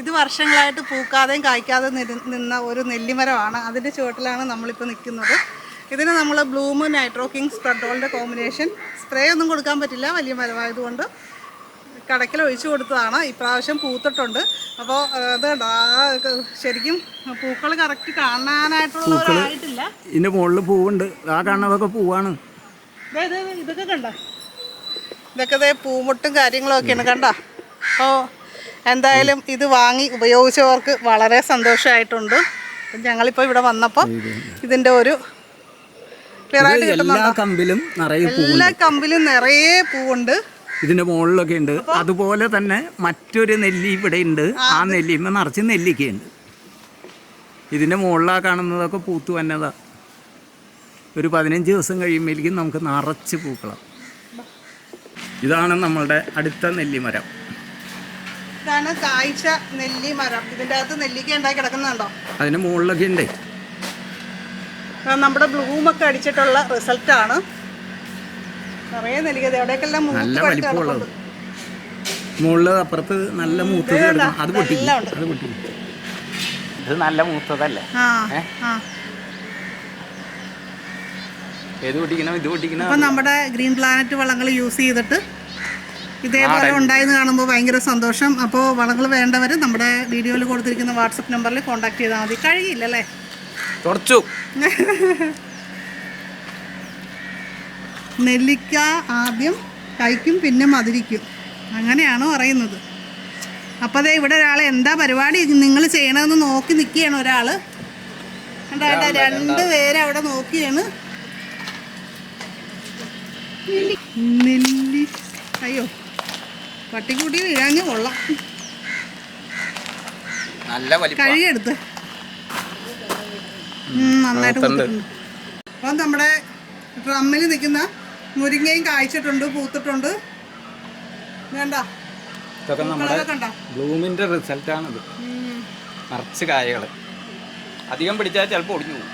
ഇത് വർഷങ്ങളായിട്ട് പൂക്കാതെയും കായ്ക്കാതെ നിന്ന ഒരു നെല്ലിമരമാണ്. അതിന്റെ ചുവട്ടിലാണ് നമ്മളിപ്പോൾ നിൽക്കുന്നത്. ഇതിന് നമ്മൾ ബ്ലൂമ് നൈട്രോ കിങ് സ്പ്രെഡോളിന്റെ കോമ്പിനേഷൻ സ്പ്രേ ഒന്നും കൊടുക്കാൻ പറ്റില്ല വലിയ മരമായതുകൊണ്ട്. കടക്കിൽ ഒഴിച്ചു കൊടുത്തതാണ്. ഇപ്രാവശ്യം പൂത്തിട്ടുണ്ട്. അപ്പോൾ അത് ശരിക്കും പൂക്കൾ കറക്റ്റ് കാണാനായിട്ടുള്ളവരായിട്ടില്ല ഇതിന്റെ മുകളിൽ പൂവുണ്ട്. ആ കാണുന്നതൊക്കെ പൂവാണ്. ഇതൊക്കെ കണ്ട? ഇതൊക്കെ പൂമുട്ടും കാര്യങ്ങളൊക്കെയാണ്. കണ്ട? അപ്പോൾ എന്തായാലും ഇത് വാങ്ങി ഉപയോഗിച്ചവർക്ക് വളരെ സന്തോഷമായിട്ടുണ്ട് ഞങ്ങളിപ്പോൾ ഇവിടെ വന്നപ്പോൾ ഇതിന്റെ ഒരു ക്ലിയർ ആയിട്ട് എല്ലാ കമ്പിലും നിറയെ എല്ലാ കമ്പിലും നിറയെ പൂവുണ്ട്. ഇതിന്റെ മുകളിലൊക്കെ ഉണ്ട്. അതുപോലെ തന്നെ മറ്റൊരു നെല്ലി ഇവിടെ ഉണ്ട്. ആ നെല്ലിമ്മ നിറച്ച് നെല്ലിക്കയുണ്ട് ഇതിന്റെ മുകളിലാ കാണുന്നതൊക്കെ പൂത്തു വന്നതാ. ഒരു പതിനഞ്ച് ദിവസം കഴിയുമ്പോഴേക്കും നമുക്ക് നിറച്ച് പൂക്കളാം. ഇതാണ് നമ്മളുടെ അടുത്ത നെല്ലിമരം. ഇതാണ് കാഴ്ച നെല്ലി മരം. ഇതിന്റെ അകത്ത് നെല്ലിക്ക ഉണ്ടായി കിടക്കുന്നുണ്ടോ? അതിന് മുകളിലൊക്കെ ഉണ്ട് നമ്മുടെ ബ്ലൂമൊക്കെ അടിച്ചിട്ടുള്ള റിസൾട്ടാണ് നിറയെ നെല്ലിക്ക എവിടെയൊക്കെല്ലാം നല്ല മൂത്ത് വലിപ്പമുള്ളത്. മുകളിൽ അപ്പുറത്ത് നല്ല മൂത്തത് അത് പൊട്ടി. അത് പൊട്ടി. ഇത് നല്ല മൂത്തതല്ലേ? ഏത് പൊട്ടിക്കണം? ഇത് പൊട്ടിക്കണം? അപ്പം നമ്മുടെ ഗ്രീൻ പ്ലാനറ്റ് വളങ്ങൾ യൂസ് ചെയ്തിട്ട് ഇതേപോലെ ഉണ്ടായെന്ന് കാണുമ്പോൾ ഭയങ്കര സന്തോഷം. അപ്പോൾ വളങ്ങൾ വേണ്ടവർ നമ്മുടെ വീഡിയോയിൽ കൊടുത്തിരിക്കുന്ന വാട്സപ്പ് നമ്പറിൽ കോൺടാക്ട് ചെയ്താൽ മതി. കഴിയില്ലല്ലേ? തുടച്ചു. നെല്ലിക്ക ആദ്യം കഴിക്കും പിന്നെ മതിരിക്കും അങ്ങനെയാണോ പറയുന്നത്. അപ്പോൾ അതെ ഇവിടെ ഒരാൾ എന്താ പരിപാടി? നിങ്ങൾ ചെയ്യണമെന്ന് നോക്കി നിൽക്കുകയാണ് ഒരാൾ. കണ്ടോ രണ്ട് പേര് അവിടെ നോക്കിയാണ്. നെല്ലി അയ്യോ. പട്ടിക്കുട്ടി വീഴാഞ്ഞ് കൊള്ളാം. നല്ല കഴുകിയെടുത്ത്. നന്നായിട്ട് അപ്പം നമ്മുടെ ഡ്രമ്മിൽ നിൽക്കുന്ന മുരിങ്ങയും കായ്ച്ചിട്ടുണ്ട് പൂത്തിട്ടുണ്ട്. വേണ്ട. ഇതൊക്കെ നമ്മുടെ ബ്ലൂമിന്റെ റിസൾട്ടാണിത്. നിറച്ച് കായകൾ അധികം പിടിച്ചാൽ ചിലപ്പോൾ ഒടിഞ്ഞു പോകും.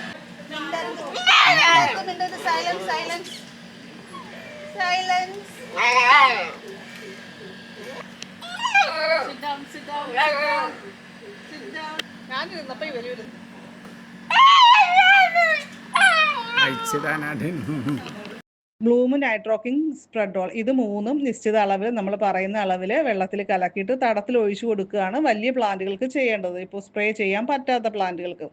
ബ്ലൂമ് നൈട്രോക്കിംഗ് സ്പ്രെഡോൾ ഇത് മൂന്നും നിശ്ചിത അളവിൽ നമ്മൾ പറയുന്ന അളവിൽ വെള്ളത്തിൽ കലക്കിയിട്ട് തടത്തിൽ ഒഴിച്ചു കൊടുക്കുകയാണ് വലിയ പ്ലാന്റുകൾക്ക് ചെയ്യേണ്ടത്. ഇപ്പോൾ സ്പ്രേ ചെയ്യാൻ പറ്റാത്ത പ്ലാന്റുകൾക്ക്.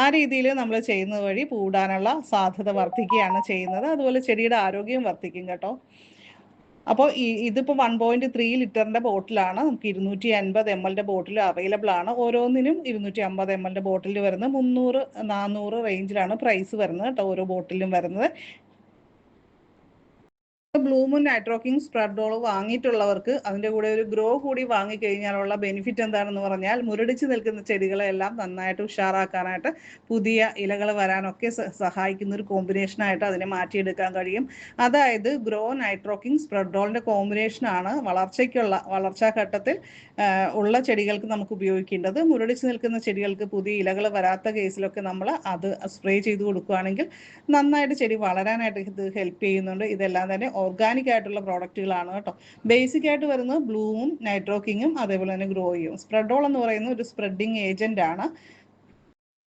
ആ രീതിയിൽ നമ്മൾ ചെയ്യുന്നത് വഴി പൂടാനുള്ള സാധ്യത വർദ്ധിക്കുകയാണ് ചെയ്യുന്നത്. അതുപോലെ ചെടിയുടെ ആരോഗ്യം വർദ്ധിക്കും കേട്ടോ. അപ്പോൾ ഈ ഇതിപ്പോൾ വൺ പോയിന്റ് ത്രീ ലിറ്ററിന്റെ ബോട്ടിലാണ്. നമുക്ക് ഇരുന്നൂറ്റി അൻപത് എം എൽ ബോട്ടിൽ അവൈലബിൾ ആണ്. ഓരോന്നിനും ഇരുന്നൂറ്റി അമ്പത് എം എൽ ബോട്ടിൽ വരുന്നത് മുന്നൂറ് നാനൂറ് റേഞ്ചിലാണ് പ്രൈസ് വരുന്നത് കേട്ടോ ഓരോ ബോട്ടിലും വരുന്നത്. ബ്ലൂമും നൈട്രോക്കിംഗ് സ്പ്രെഡോളും വാങ്ങിയിട്ടുള്ളവർക്ക് അതിന്റെ കൂടെ ഒരു ഗ്രോ കൂടി വാങ്ങിക്കഴിഞ്ഞാലുള്ള ബെനിഫിറ്റ് എന്താണെന്ന് പറഞ്ഞാൽ മുരടിച്ച് നിൽക്കുന്ന ചെടികളെല്ലാം നന്നായിട്ട് ഉഷാറാക്കാനായിട്ട് പുതിയ ഇലകൾ വരാനൊക്കെ സഹായിക്കുന്ന ഒരു കോമ്പിനേഷനായിട്ട് അതിനെ മാറ്റിയെടുക്കാൻ കഴിയും. അതായത് ഗ്രോ നൈട്രോക്കിംഗ് സ്പ്രെഡോളിന്റെ കോമ്പിനേഷനാണ് വളർച്ചയ്ക്കുള്ള വളർച്ചാ ഘട്ടത്തിൽ ഉള്ള ചെടികൾക്ക് നമുക്ക് ഉപയോഗിക്കേണ്ടത്. മുരടിച്ച് നിൽക്കുന്ന ചെടികൾക്ക് പുതിയ ഇലകൾ വരാത്ത കേസിലൊക്കെ നമ്മൾ അത് സ്പ്രേ ചെയ്ത് കൊടുക്കുകയാണെങ്കിൽ നന്നായിട്ട് ചെടി വളരാനായിട്ട് ഇത് ഹെൽപ്പ് ചെയ്യുന്നുണ്ട്. ഇതെല്ലാം തന്നെ ഓർഗാനിക് ആയിട്ടുള്ള പ്രോഡക്റ്റുകളാണ് കേട്ടോ. ബേസിക് ആയിട്ട് വരുന്നത് ബ്ലൂവും നൈട്രോക്കിങ്ങും അതേപോലെ തന്നെ ഗ്രോയും സ്പ്രെഡോൾ എന്ന് പറയുന്ന ഒരു സ്പ്രെഡിങ് ഏജന്റ് ആണ്.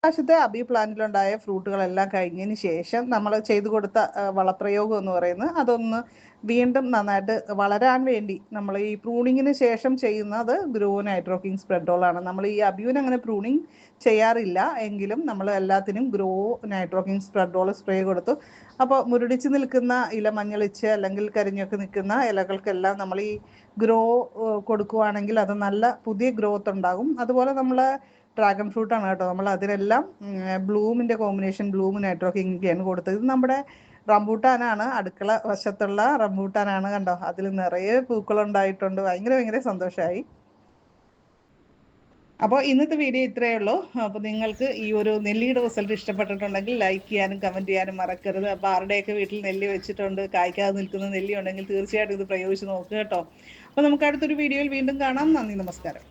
പ്രാവശ്യത്തെ അബി പ്ലാന്റിലുണ്ടായ ഫ്രൂട്ടുകളെല്ലാം കഴിഞ്ഞതിന് ശേഷം നമ്മൾ ചെയ്തു കൊടുത്ത വളപ്രയോഗം എന്ന് പറയുന്നത് അതൊന്ന് വീണ്ടും നന്നായിട്ട് വളരാൻ വേണ്ടി നമ്മൾ ഈ പ്രൂണിങ്ങിന് ശേഷം ചെയ്യുന്നത് ഗ്രോ നൈട്രോക്കിംഗ് സ്പ്രെഡോളാണ് നമ്മൾ ഈ അബ്യൂന് അങ്ങനെ പ്രൂണിങ് ചെയ്യാറില്ല എങ്കിലും നമ്മൾ എല്ലാത്തിനും ഗ്രോ നൈട്രോക്കിംഗ് സ്പ്രെഡോൾ സ്പ്രേ കൊടുത്തു. അപ്പോൾ മുരടിച്ച് നിൽക്കുന്ന ഇല മഞ്ഞളിച്ച് അല്ലെങ്കിൽ കരിഞ്ഞൊക്കെ നിൽക്കുന്ന ഇലകൾക്കെല്ലാം നമ്മൾ ഈ ഗ്രോ കൊടുക്കുവാണെങ്കിൽ അത് നല്ല പുതിയ ഗ്രോത്ത് ഉണ്ടാകും. അതുപോലെ നമ്മൾ ഡ്രാഗൺ ഫ്രൂട്ട് ആണ് കേട്ടോ. നമ്മൾ അതിലെല്ലാം ബ്ലൂമിന്റെ കോമ്പിനേഷൻ ബ്ലൂം നൈട്രോക്കിങ്ങൊക്കെയാണ് കൊടുത്തത്. ഇത് നമ്മുടെ റംബൂട്ടാനാണ് അടുക്കള വശത്തുള്ള റംബൂട്ടാനാണ് കണ്ടോ. അതിൽ നിറയെ പൂക്കളുണ്ടായിട്ടുണ്ട് ഭയങ്കര ഭയങ്കര സന്തോഷമായി അപ്പോൾ ഇന്നത്തെ വീഡിയോ ഇത്രയേ ഉള്ളൂ. അപ്പോൾ നിങ്ങൾക്ക് ഈ ഒരു നെല്ലിയുടെ റിസൾട്ട് ഇഷ്ടപ്പെട്ടിട്ടുണ്ടെങ്കിൽ ലൈക്ക് ചെയ്യാനും കമന്റ് ചെയ്യാനും മറക്കരുത്. അപ്പോൾ ആരുടെയൊക്കെ വീട്ടിൽ നെല്ലി വെച്ചിട്ടുണ്ട് കായ്ക്കാതെ നിൽക്കുന്ന നെല്ലി ഉണ്ടെങ്കിൽ തീർച്ചയായിട്ടും ഇത് പ്രയോഗിച്ച് നോക്കുക കേട്ടോ. അപ്പോൾ നമുക്ക് അടുത്തൊരു വീഡിയോയിൽ വീണ്ടും കാണാം. നന്ദി നമസ്കാരം.